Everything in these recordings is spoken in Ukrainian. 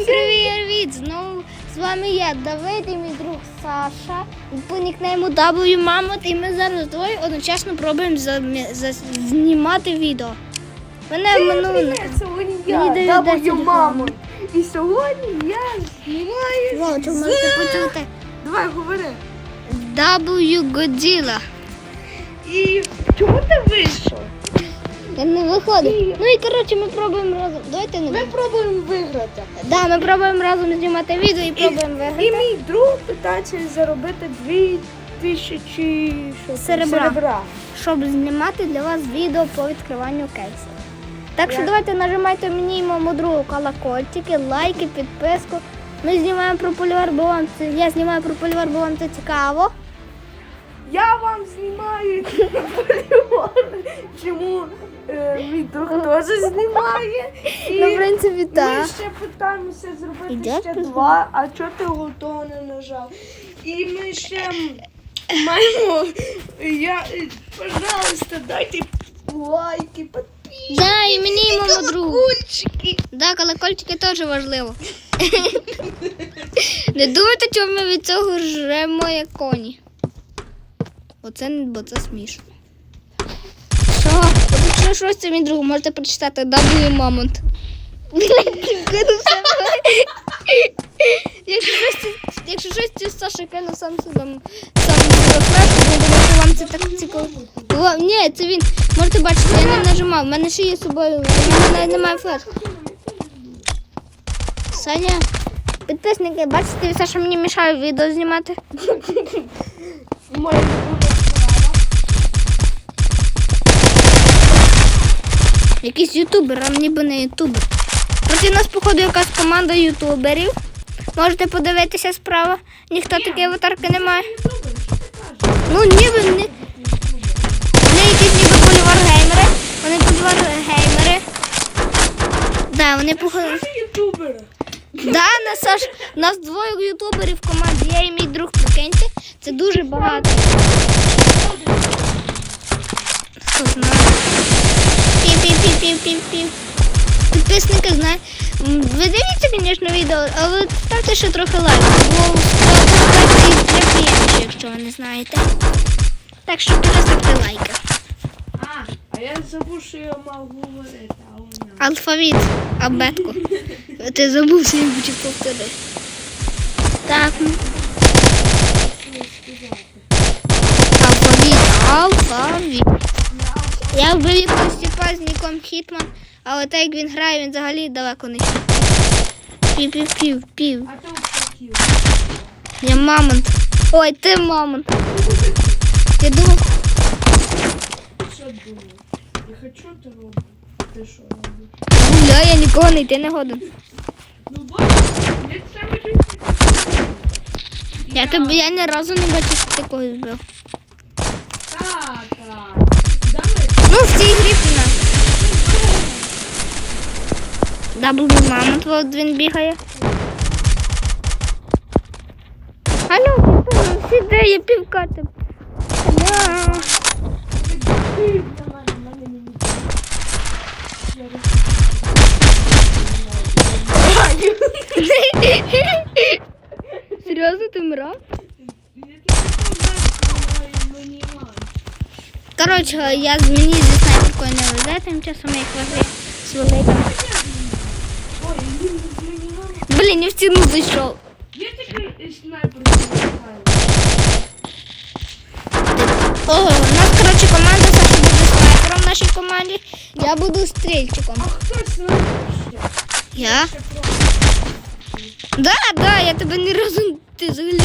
Всім привіт! Знову з вами я, Давид і мій друг Саша. По нікнейму W Мамот, і ми зараз двоє одночасно пробуємо замі- за- знімати відео. Мене минуло. Сьогодні Мені я, дають W 10. І сьогодні я знімаю Вау, чи можете почути? Давай, говори. W Godzilla. І чому ти вийшов? Я не виходить. Ну і коротше ми пробуємо разом. Давайте не Ми будемо. пробуємо виграти. Да, ми пробуємо разом знімати відео і І, пробуємо і виграти. мій друг питається заробити дві тисячі що це, Серебра. серебра. щоб знімати для вас відео по відкриванню кейсів. Так що Я- давайте нажимайте мені і моєму другу колокольчики, лайки, підписку. Ми знімаємо про полівар, бо вам це я знімаю про полівар, бо вам це цікаво. Я вам знімаю. Чому е, мій друг теж знімає? І Ну, в принципі, Ми так. ще питаємося зробити Іде ще два, а чого ти готово не нажав? І ми ще маємо. Я, е, пожалуйста, дайте лайки, підписки. Да, і мені і моєму другу. Колокольчики. Да, колокольчики теж важливо. Не думайте, чому ми від цього жремо як коні. Бо це, бо це смішно. Що? Якщо щось це мій друг, можете прочитати W Мамонт. Якщо щось, це- Саша кинув сам сам флешку, я думаю, що вам це так цікаво. Ні, це він. Можете бачити, я не нажимав. У мене ще є з собою. У мене немає флешки. Саня, підписники, бачите, Саша мені мішає відео знімати. Моя Якийсь ютубер, а ніби не ютубер. Проти нас, походу, якась команда ютуберів. Можете подивитися справа. Ніхто такої аватарки немає. Ну, ніби не. Вони якісь ніби полівар геймери. Вони полівар геймери. Да, вони походу. Ютубери. Да, нас Саш, нас двоє ютуберів в команді. Я і мій друг, прикиньте. Це дуже багато. Хто знає? Пів-пів-пів-пів-пів-пів. Підписники знають. Ви дивіться, звісно, відео, але ставте ще трохи лайк, бо приємніше, якщо ви не знаєте. Так що дуже ставте лайки. А, а я забув, що я мав говорити, а. Алфавіт, абетку. Ти забув свій будь повтори. Так. Алфавіт, алфавіт. Я вбив якогось типа Хітман, але так як він грає, він взагалі далеко не. Пів, пів, пів, пів. А хотів. Я мамонт. Ой, ти мамонт. Я думав, Що думав? Я хочу ти робити. Ти що робиш? гуляй, я нікого не йти не годен. Ну, бачиш, я саме Я тебе я ні разу не бачив, що ти когось збив. W мамонт, от він бігає. Алло, всі де є півкати. Алло. Ти на мене, на мене не Серйозно, ти мрав? Я тебе мені Коротше, я з мені зі снайперкою не везе, тим часом я їх везе з великим. Блін, я в стіну зайшов. Я такий снайпер знаю. О, у нас, коротше, команда Саша буде снайпером в нашій команді. Я буду стрільчиком. А хто снайпер? Я? Да, да, я тебе ні разу ти взагалі.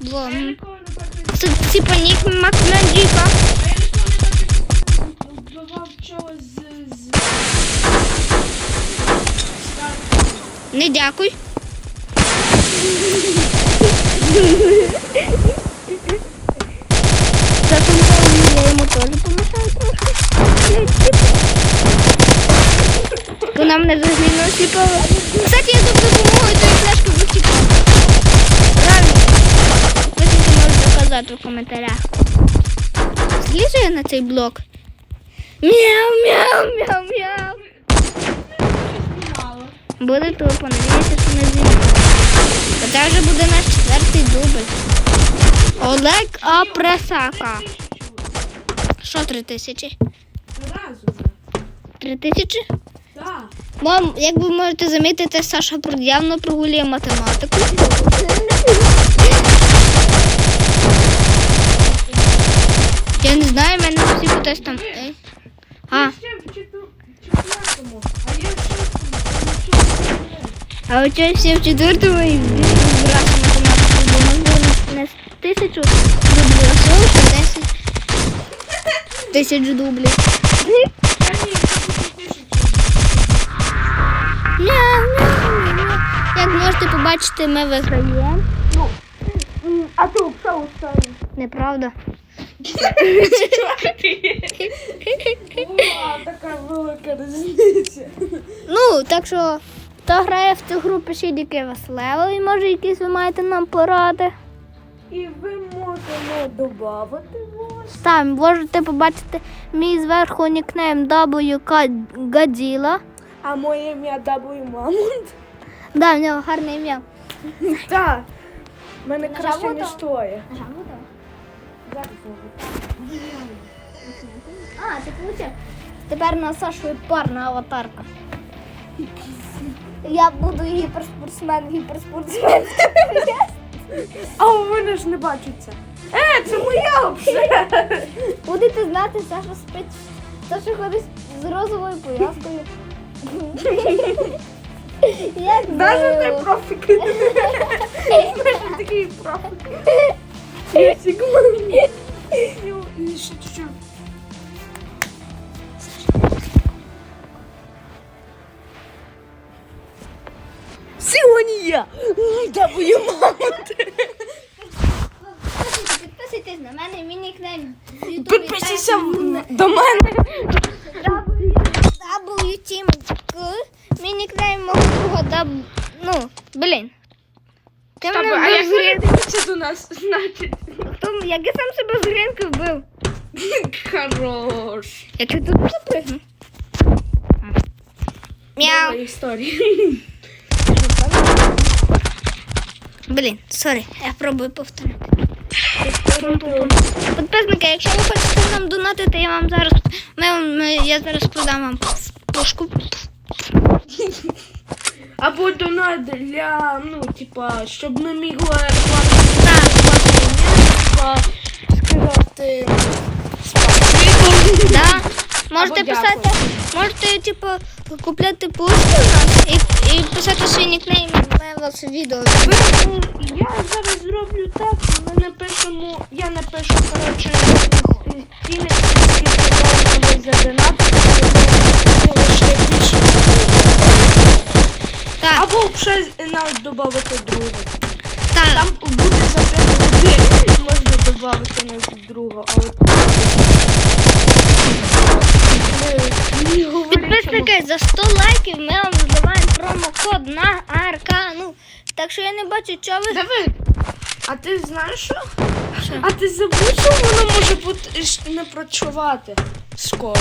Бо, Я м, ніколи не бачив. Це типа нік Макмендіка. А я ніколи не бачив, вбивав чогось з... з... Старого. Не дякуй. Запам'ятаю, я йому теж помішаю трошки. Вона мене взагалі сліпила. Кстати, я тут допомогою тої флешки витікав. Реально. Ви тільки можете доказати в коментарях. Злізу я на цей блок. Мяу, мяу, мяу, мяу. Буде тупо, надіюся, що не. Та це вже буде наш четвертий дубль. Олег Апресака. Що три тисячі? Три тисячі? Так. Мам, як ви можете замітити, Саша явно прогулює математику. Я не знаю, в мене всі хтось там. А, Ще в чету- четвертому. А я в шостому. А у чого всі в четвертому і брати математику, бо можна не з тисячу дублів, а всього лише десять тисяч дублів. Як можете побачити, ми виграємо. Ну, а ти все останнє. Неправда. Така велика різниця. Ну, так що, хто грає в цю гру, пишіть, який вас левел, і може якісь ви маєте нам поради. І ви можемо додати ось. Там можете побачити мій зверху нікнейм WK Godzilla. А моє ім'я W Мамонт. Да, в нього гарне ім'я. Так. В мене краще, ніж твоє. А, ти получив. Тепер на Сашу парна аватарка. Я буду гіперспортсмен, гіперспортсмен. А у мене ж не бачиться. Е, це моя вже. Будете знати, Саша спить. Саша ходить з розовою пов'язкою. Як Даже мило. не профік. Знаєш, такий профік. Сігма. І ще чуть-чуть. Сьогодні я. W Мамонт. Підписуйтесь, Підписуйтесь на мене, мій нікнейм. в Ютубі Підписуйся в- до мене. W Team Мій нікнейм мого друга даб... Ну, блін. Ти мене А як з грінки. до нас, значить. Як я сам себе з грінки вбив? Хорош. Я чуть тут запригну. Мяу. Нової історії. Блін, сорі, я пробую повторити. Підписники, якщо ви хочете нам донатити, я вам зараз. Ми, ми, я зараз продам вам пушку. Або донат для, ну, типа, щоб ми могли рекламувати Так, сказати да. Можете писати, можете, типу, купляти пушку і, і писати свій нікнейм, вас відео. Я зараз зроблю так, ми напишемо, я напишу, коротше, ціни, скільки ви за донат, лише більше. Так, Або ще навіть додати другу. так. Там буде за 5 годин, можна додати навіть другу, а от... Ми не Підписники, за 100 лайків ми вам здаваємо промокод на АРК. Ну, так що я не бачу, чого ви. Давид, а ти знаєш що? А ти забув, що воно може бути ж не працювати скоро?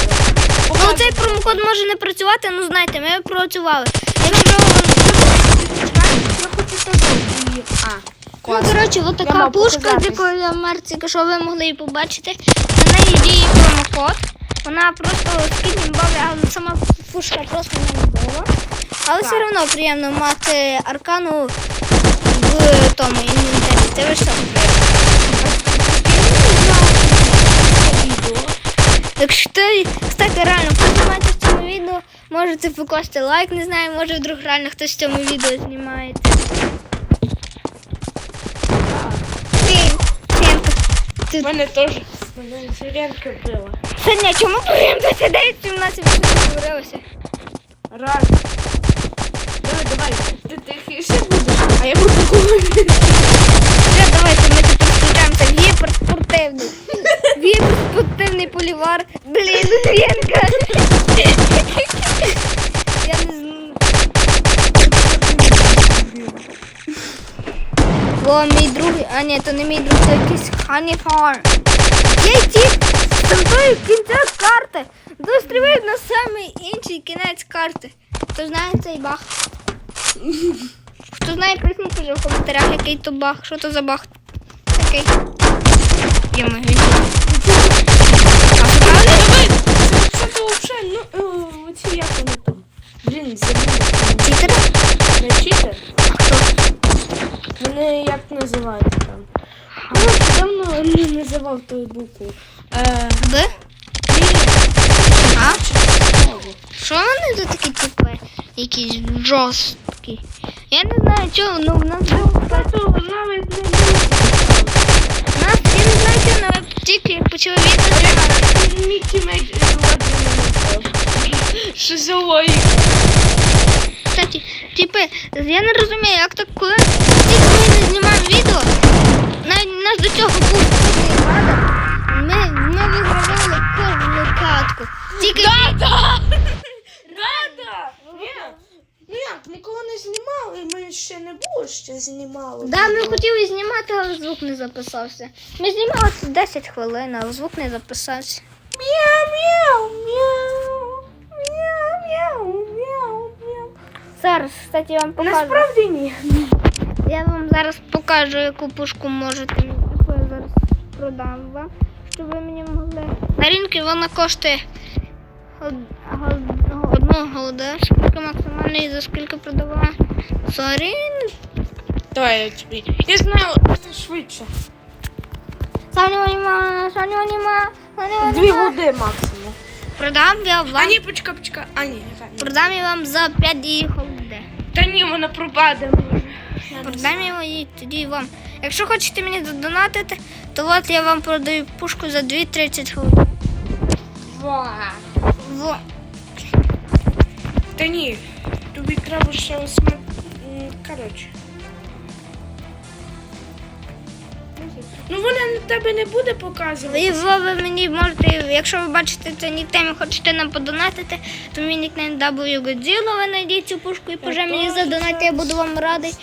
Ну, цей промокод може не працювати, ну знаєте, ми працювали. Якщо. Я хочу. А, Ну, класно. коротше, от така пушка, з якою я мерці, що ви могли її побачити. На неї діє промокод. Вона просто скидні бавить, але сама пушка просто не бомба. Але все одно приємно мати аркану в тому інвентарі. Ви що? Якщо ти, кстати, реально, хто знімається в цьому відео, можете покласти лайк, не знаю, може вдруг реально хтось в цьому відео знімається. Ти, Сенка, ти, У мене теж мене сиренка била. Саня, чому прям 29 17 не говорилося? Раз. Давай, давай, ти тихіше будеш, а я буду говорити. Все, давайте ми тут в гіперспортивний. Гіперспортивний полівар. Блін, Сенка. О, мій другий. А ні, то не мій друг, то якийсь Ханіфар. Є ті з тої кінця карти. Дострівають на самий інший кінець карти. Хто знає цей баг? Хто знає, вже в коментарях, який то баг, що то за баг такий. Я маю. А? Це то взагалі, ну, е, оці як вони там. Блін, забули. Читер? Не читер? А хто? Вони як називаються там? Ну, давно не називав ту букву. Е, Б? А? Що вони тут такі типи? Якісь жорсткі. Я не знаю чого, ну в нас був Тато навіть не буде. Нас, я не знаю, що але тільки почали відео. Мікі Мейк Що за логіка? Кстати, типи, я не розумію, як так, коли тільки ми не знімаємо відео, навіть нас до цього був кадр, ми, ми вигравали кожну катку. Тільки Да-да! Да-да! Ні. Ну нікого не знімали, ми ще не було ще знімали. Да, ми хотіли знімати, але звук не записався. Ми знімали тут 10 хвилин, але звук не записався. Мяу. Мяу, мяу, мяу, мяу. Зараз, кстати, я вам покажу. Насправді ні. Я вам зараз покажу, яку пушку можете. Яку я зараз продам вам, щоб ви мені могли. На ринку вона коштує одну голду. Скільки максимально і за скільки продавала? Сорі. Давай я тобі. Я знаю, це швидше. Саню нема, Саню нема, Саню Дві нема. годи максимум. Продам я А вам. ні, почка, почка. А ні, яка. Продам я вам за 5 її голди. Та ні, вона пропаде. Продам я її тоді вам. Якщо хочете мені задонатити, то от я вам продаю пушку за 2,30 голди. Ва. Во. Та ні, тобі треба ще осма... м, Коротше. Ну вона на тебе не буде показувати. Ви, ви, ви мені можете, якщо ви бачите цей нікнейм і хочете нам подонатити, то мій нікнейм W Godzilla, ви знайдіть цю пушку і поже мені теж задонати, я буду вам радий.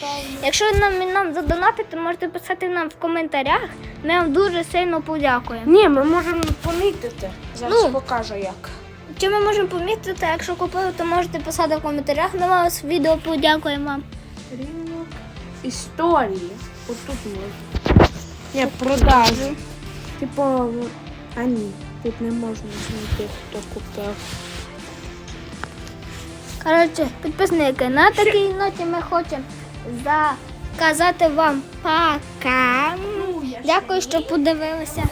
Якщо нам, нам задонатите, можете писати нам в коментарях. Ми вам дуже сильно подякуємо. Ні, ми можемо помітити. Зараз Ну. покажу як. Чи ми можемо помітити, якщо купили, то можете писати в коментарях. Ми вас відео подякуємо вам. Ринок історії. Отут можна. Ні, продажу. Типу, а ні, тут не можна знайти, хто купив. Коротше, підписники, на такій ноті ми хочемо заказати вам пока. Ну, Дякую, що подивилися.